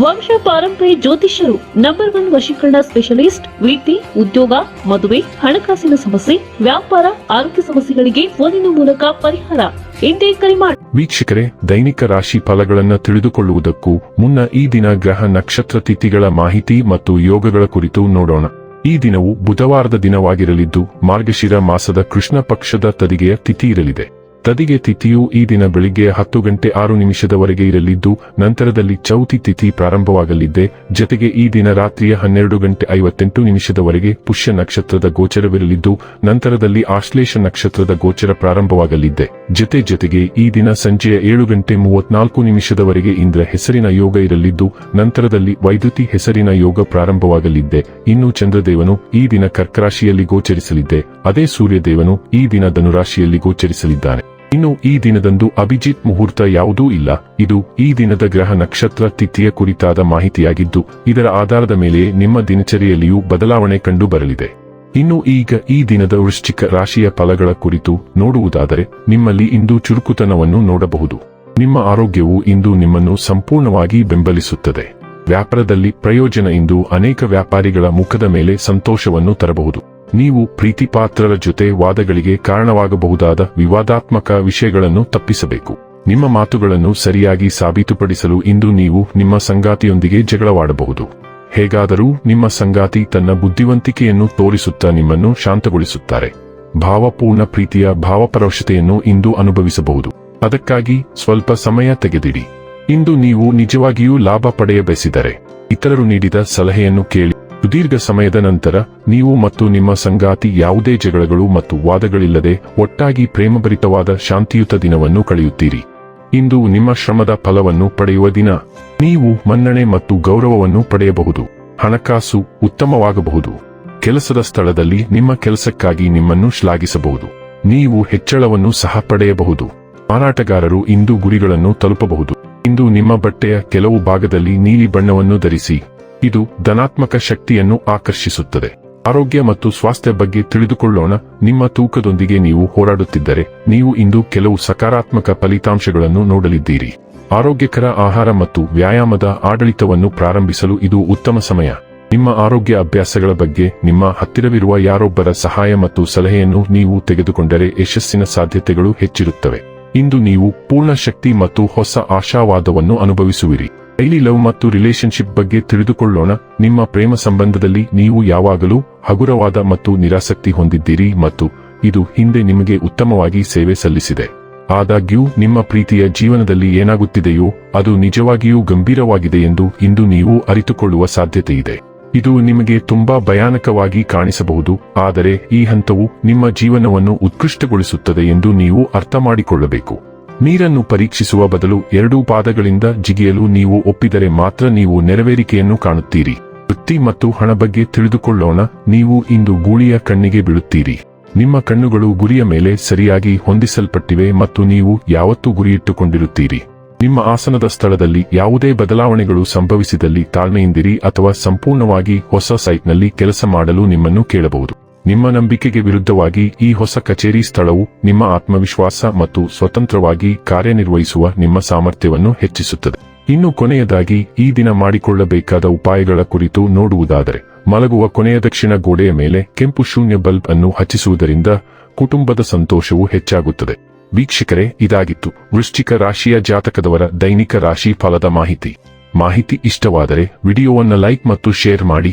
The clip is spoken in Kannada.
ವಂಶ ಪಾರಂಪರ್ಯ ಜ್ಯೋತಿಷ್ಯರು ನಂಬರ್ ಒನ್ ವಶೀಕರಣ ಸ್ಪೆಷಲಿಸ್ಟ್ ವೃತ್ತಿ ಉದ್ಯೋಗ, ಮದುವೆ, ಹಣಕಾಸಿನ ಸಮಸ್ಯೆ, ವ್ಯಾಪಾರ, ಆರೋಗ್ಯ ಸಮಸ್ಯೆಗಳಿಗೆ ಫೋನಿನ ಮೂಲಕ ಪರಿಹಾರ. ಎಂದೇ ಕರೆ ಮಾಡಿ ವೀಕ್ಷಕರೇ, ದೈನಿಕ ರಾಶಿ ಫಲಗಳನ್ನು ತಿಳಿದುಕೊಳ್ಳುವುದಕ್ಕೂ ಮುನ್ನ ಈ ದಿನ ಗ್ರಹ ನಕ್ಷತ್ರ ತಿಥಿಗಳ ಮಾಹಿತಿ ಮತ್ತು ಯೋಗಗಳ ಕುರಿತು ನೋಡೋಣ. ಈ ದಿನವು ಬುಧವಾರದ ದಿನವಾಗಿರಲಿದ್ದು, ಮಾರ್ಗಶಿರ ಮಾಸದ ಕೃಷ್ಣ ಪಕ್ಷದ ತದಿಗೆಯ ತಿಥಿ ಇರಲಿದೆ. ತದಿಗೆ ತಿಥಿಯು ಈ ದಿನ ಬೆಳಿಗ್ಗೆ ಹತ್ತು ಗಂಟೆ ಆರು ನಿಮಿಷದವರೆಗೆ ಇರಲಿದ್ದು, ನಂತರದಲ್ಲಿ ಚೌತಿ ತಿಥಿ ಪ್ರಾರಂಭವಾಗಲಿದ್ದೆ. ಜತೆಗೆ ಈ ದಿನ ರಾತ್ರಿಯ ಹನ್ನೆರಡು ಗಂಟೆ ಐವತ್ತೆಂಟು ನಿಮಿಷದವರೆಗೆ ಪುಷ್ಯ ನಕ್ಷತ್ರದ ಗೋಚರವಿರಲಿದ್ದು, ನಂತರದಲ್ಲಿ ಆಶ್ಲೇಷ ನಕ್ಷತ್ರದ ಗೋಚರ ಪ್ರಾರಂಭವಾಗಲಿದೆ ಜತೆ ಜತೆಗೆ ಈ ದಿನ ಸಂಜೆಯ ಏಳು ಗಂಟೆ ಮೂವತ್ನಾಲ್ಕು ನಿಮಿಷದವರೆಗೆ ಇಂದ್ರ ಹೆಸರಿನ ಯೋಗ ಇರಲಿದ್ದು, ನಂತರದಲ್ಲಿ ವೈದ್ಯುತಿ ಹೆಸರಿನ ಯೋಗ ಪ್ರಾರಂಭವಾಗಲಿದ್ದೆ. ಇನ್ನು ಚಂದ್ರದೇವನು ಈ ದಿನ ಕರ್ಕರಾಶಿಯಲ್ಲಿ ಗೋಚರಿಸಲಿದ್ದೆ. ಅದೇ ಸೂರ್ಯದೇವನು ಈ ದಿನ ಧನುರಾಶಿಯಲ್ಲಿ ಗೋಚರಿಸಲಿದ್ದಾನೆ. ಇನ್ನು ಈ ದಿನದಂದು ಅಭಿಜಿತ್ ಮುಹೂರ್ತ ಯಾವುದೂ ಇಲ್ಲ. ಇದು ಈ ದಿನದ ಗ್ರಹ ನಕ್ಷತ್ರ ತಿಥಿಯ ಕುರಿತಾದ ಮಾಹಿತಿಯಾಗಿದ್ದು, ಇದರ ಆಧಾರದ ಮೇಲೆ ನಿಮ್ಮ ದಿನಚರಿಯಲ್ಲಿಯೂ ಬದಲಾವಣೆ ಕಂಡು ಬರಲಿದೆ. ಇನ್ನು ಈಗ ಈ ದಿನದ ವೃಶ್ಚಿಕ ರಾಶಿಯ ಫಲಗಳ ಕುರಿತು ನೋಡುವುದಾದರೆ, ನಿಮ್ಮಲ್ಲಿ ಇಂದು ಚುರುಕುತನವನ್ನು ನೋಡಬಹುದು. ನಿಮ್ಮ ಆರೋಗ್ಯವು ಇಂದು ನಿಮ್ಮನ್ನು ಸಂಪೂರ್ಣವಾಗಿ ಬೆಂಬಲಿಸುತ್ತದೆ. ವ್ಯಾಪಾರದಲ್ಲಿ ಪ್ರಯೋಜನ ಇಂದು ಅನೇಕ ವ್ಯಾಪಾರಿಗಳ ಮುಖದ ಮೇಲೆ ಸಂತೋಷವನ್ನು ತರಬಹುದು. ನೀವು ಪ್ರೀತಿಪಾತ್ರರ ಜೊತೆ ವಾದಗಳಿಗೆ ಕಾರಣವಾಗಬಹುದಾದ ವಿವಾದಾತ್ಮಕ ವಿಷಯಗಳನ್ನು ತಪ್ಪಿಸಬೇಕು. ನಿಮ್ಮ ಮಾತುಗಳನ್ನು ಸರಿಯಾಗಿ ಸಾಬೀತುಪಡಿಸಲು ಇಂದು ನೀವು ನಿಮ್ಮ ಸಂಗಾತಿಯೊಂದಿಗೆ ಜಗಳವಾಡಬಹುದು. ಹೇಗಾದರೂ ನಿಮ್ಮ ಸಂಗಾತಿ ತನ್ನ ಬುದ್ಧಿವಂತಿಕೆಯನ್ನು ತೋರಿಸುತ್ತಾ ನಿಮ್ಮನ್ನು ಶಾಂತಗೊಳಿಸುತ್ತಾರೆ. ಭಾವಪೂರ್ಣ ಪ್ರೀತಿಯ ಭಾವಪರೋಷತೆಯನ್ನು ಇಂದು ಅನುಭವಿಸಬಹುದು. ಅದಕ್ಕಾಗಿ ಸ್ವಲ್ಪ ಸಮಯ ತೆಗೆದಿಡಿ. ಇಂದು ನೀವು ನಿಜವಾಗಿಯೂ ಲಾಭ ಪಡೆಯ ಬಯಸಿದರೆ ಇತರರು ನೀಡಿದ ಸಲಹೆಯನ್ನು ಕೇಳಿ ಸುದೀರ್ಘ ಸಮಯದ ನಂತರ, ನೀವು ಮತ್ತು ನಿಮ್ಮ ಸಂಗಾತಿ ಯಾವುದೇ ಜಗಳಗಳು ಮತ್ತು ವಾದಗಳಿಲ್ಲದೆ ಒಟ್ಟಾಗಿ ಪ್ರೇಮಭರಿತವಾದ ಶಾಂತಿಯುತ ದಿನವನ್ನು ಕಳೆಯುತ್ತೀರಿ. ಇಂದು ನಿಮ್ಮ ಶ್ರಮದ ಫಲವನ್ನು ಪಡೆಯುವ ದಿನ. ನೀವು ಮನ್ನಣೆ ಮತ್ತು ಗೌರವವನ್ನು ಪಡೆಯಬಹುದು. ಹಣಕಾಸು ಉತ್ತಮವಾಗಬಹುದು. ಕೆಲಸದ ಸ್ಥಳದಲ್ಲಿ ನಿಮ್ಮ ಕೆಲಸಕ್ಕಾಗಿ ನಿಮ್ಮನ್ನು ಶ್ಲಾಘಿಸಬಹುದು. ನೀವು ಹೆಚ್ಚಳವನ್ನು ಸಹ ಪಡೆಯಬಹುದು. ಮಾರಾಟಗಾರರು ಇಂದು ಗುರಿಗಳನ್ನು ತಲುಪಬಹುದು. ಇಂದು ನಿಮ್ಮ ಬಟ್ಟೆಯ ಕೆಲವು ಭಾಗದಲ್ಲಿ ನೀಲಿ ಬಣ್ಣವನ್ನು ಧರಿಸಿ. ಇದು ಧನಾತ್ಮಕ ಶಕ್ತಿಯನ್ನು ಆಕರ್ಷಿಸುತ್ತದೆ. ಆರೋಗ್ಯ ಮತ್ತು ಸ್ವಾಸ್ಥ್ಯ ಬಗ್ಗೆ ತಿಳಿದುಕೊಳ್ಳೋಣ. ನಿಮ್ಮ ತೂಕದೊಂದಿಗೆ ನೀವು ಹೋರಾಡುತ್ತಿದ್ದರೆ, ನೀವು ಇಂದು ಕೆಲವು ಸಕಾರಾತ್ಮಕ ಫಲಿತಾಂಶಗಳನ್ನು ನೋಡಲಿದ್ದೀರಿ. ಆರೋಗ್ಯಕರ ಆಹಾರ ಮತ್ತು ವ್ಯಾಯಾಮದ ಆಡಳಿತವನ್ನು ಪ್ರಾರಂಭಿಸಲು ಇದು ಉತ್ತಮ ಸಮಯ. ನಿಮ್ಮ ಆರೋಗ್ಯ ಅಭ್ಯಾಸಗಳ ಬಗ್ಗೆ ನಿಮ್ಮ ಹತ್ತಿರವಿರುವ ಯಾರೊಬ್ಬರ ಸಹಾಯ ಮತ್ತು ಸಲಹೆಯನ್ನು ನೀವು ತೆಗೆದುಕೊಂಡರೆ ಯಶಸ್ಸಿನ ಸಾಧ್ಯತೆಗಳು ಹೆಚ್ಚಿರುತ್ತವೆ. ಇಂದು ನೀವು ಪೂರ್ಣ ಶಕ್ತಿ ಮತ್ತು ಹೊಸ ಆಶಾವಾದವನ್ನು ಅನುಭವಿಸುವಿರಿ. ಡೈಲಿ ಲವ್ ಮತ್ತು ರಿಲೇಶನ್ಶಿಪ್ ಬಗ್ಗೆ ತಿಳಿದುಕೊಳ್ಳೋಣ. ನಿಮ್ಮ ಪ್ರೇಮ ಸಂಬಂಧದಲ್ಲಿ ನೀವು ಯಾವಾಗಲೂ ಹಗುರವಾದ ಮತ್ತು ನಿರಾಸಕ್ತಿ ಹೊಂದಿದ್ದೀರಿ ಮತ್ತು ಇದು ಹಿಂದೆ ನಿಮಗೆ ಉತ್ತಮವಾಗಿ ಸೇವೆ ಸಲ್ಲಿಸಿದೆ. ಆದಾಗ್ಯೂ, ನಿಮ್ಮ ಪ್ರೀತಿಯ ಜೀವನದಲ್ಲಿ ಏನಾಗುತ್ತಿದೆಯೋ, ಅದು ನಿಜವಾಗಿಯೂ ಗಂಭೀರವಾಗಿದೆ ಎಂದು ಇಂದು ನೀವು ಅರಿತುಕೊಳ್ಳುವ ಸಾಧ್ಯತೆಯಿದೆ. ಇದು ನಿಮಗೆ ತುಂಬಾ ಭಯಾನಕವಾಗಿ ಕಾಣಿಸಬಹುದು, ಆದರೆ ಈ ಹಂತವು ನಿಮ್ಮ ಜೀವನವನ್ನು ಉತ್ಕೃಷ್ಟಗೊಳಿಸುತ್ತದೆ ಎಂದು ನೀವು ಅರ್ಥ ಮಾಡಿಕೊಳ್ಳಬೇಕು ನೀರನ್ನು ಪರೀಕ್ಷಿಸುವ ಬದಲು ಎರಡೂ ಪಾದಗಳಿಂದ ಜಿಗಿಯಲು ನೀವು ಒಪ್ಪಿದರೆ ಮಾತ್ರ ನೀವು ನೆರವೇರಿಕೆಯನ್ನು ಕಾಣುತ್ತೀರಿ. ವೃತ್ತಿ ಮತ್ತು ಹಣ ಬಗ್ಗೆ ತಿಳಿದುಕೊಳ್ಳೋಣ, ನೀವು ಇಂದು ಗೂಳಿಯ ಕಣ್ಣಿಗೆ ಬೀಳುತ್ತೀರಿ. ನಿಮ್ಮ ಕಣ್ಣುಗಳು ಗುರಿಯ ಮೇಲೆ ಸರಿಯಾಗಿ ಹೊಂದಿಸಲ್ಪಟ್ಟಿವೆ ಮತ್ತು ನೀವು ಯಾವತ್ತೂ ಗುರಿಯಿಟ್ಟುಕೊಂಡಿರುತ್ತೀರಿ. ನಿಮ್ಮ ಆಸನದ ಸ್ಥಳದಲ್ಲಿ ಯಾವುದೇ ಬದಲಾವಣೆಗಳು ಸಂಭವಿಸಿದಲ್ಲಿ ತಾಳ್ಮೆಯಿಂದಿರಿ ಅಥವಾ ಸಂಪೂರ್ಣವಾಗಿ ಹೊಸ ಸೈಟ್ನಲ್ಲಿ ಕೆಲಸ ಮಾಡಲು ನಿಮ್ಮನ್ನು ಕೇಳಬಹುದು. ನಿಮ್ಮ ನಂಬಿಕೆಗೆ ವಿರುದ್ಧವಾಗಿ ಈ ಹೊಸ ಕಚೇರಿ ಸ್ಥಳವು ನಿಮ್ಮ ಆತ್ಮವಿಶ್ವಾಸ ಮತ್ತು ಸ್ವತಂತ್ರವಾಗಿ ಕಾರ್ಯನಿರ್ವಹಿಸುವ ನಿಮ್ಮ ಸಾಮರ್ಥ್ಯವನ್ನು ಹೆಚ್ಚಿಸುತ್ತದೆ. ಇನ್ನು ಕೊನೆಯದಾಗಿ, ಈ ದಿನ ಮಾಡಿಕೊಳ್ಳಬೇಕಾದ ಉಪಾಯಗಳ ಕುರಿತು ನೋಡುವುದಾದರೆ, ಮಲಗುವ ಕೊನೆಯ ದಕ್ಷಿಣ ಗೋಡೆಯ ಮೇಲೆ ಕೆಂಪು ಶೂನ್ಯ ಬಲ್ಬ್ ಅನ್ನು ಹಚ್ಚಿಸುವುದರಿಂದ ಕುಟುಂಬದ ಸಂತೋಷವು ಹೆಚ್ಚಾಗುತ್ತದೆ. ವೀಕ್ಷಕರೇ, ಇದಾಗಿತ್ತು ವೃಶ್ಚಿಕ ರಾಶಿಯ ಜಾತಕದವರ ದೈನಿಕ ರಾಶಿ ಫಲದ ಮಾಹಿತಿ. ಮಾಹಿತಿ ಇಷ್ಟವಾದರೆ, ವಿಡಿಯೋವನ್ನು ಲೈಕ್ ಮತ್ತು ಶೇರ್ ಮಾಡಿ.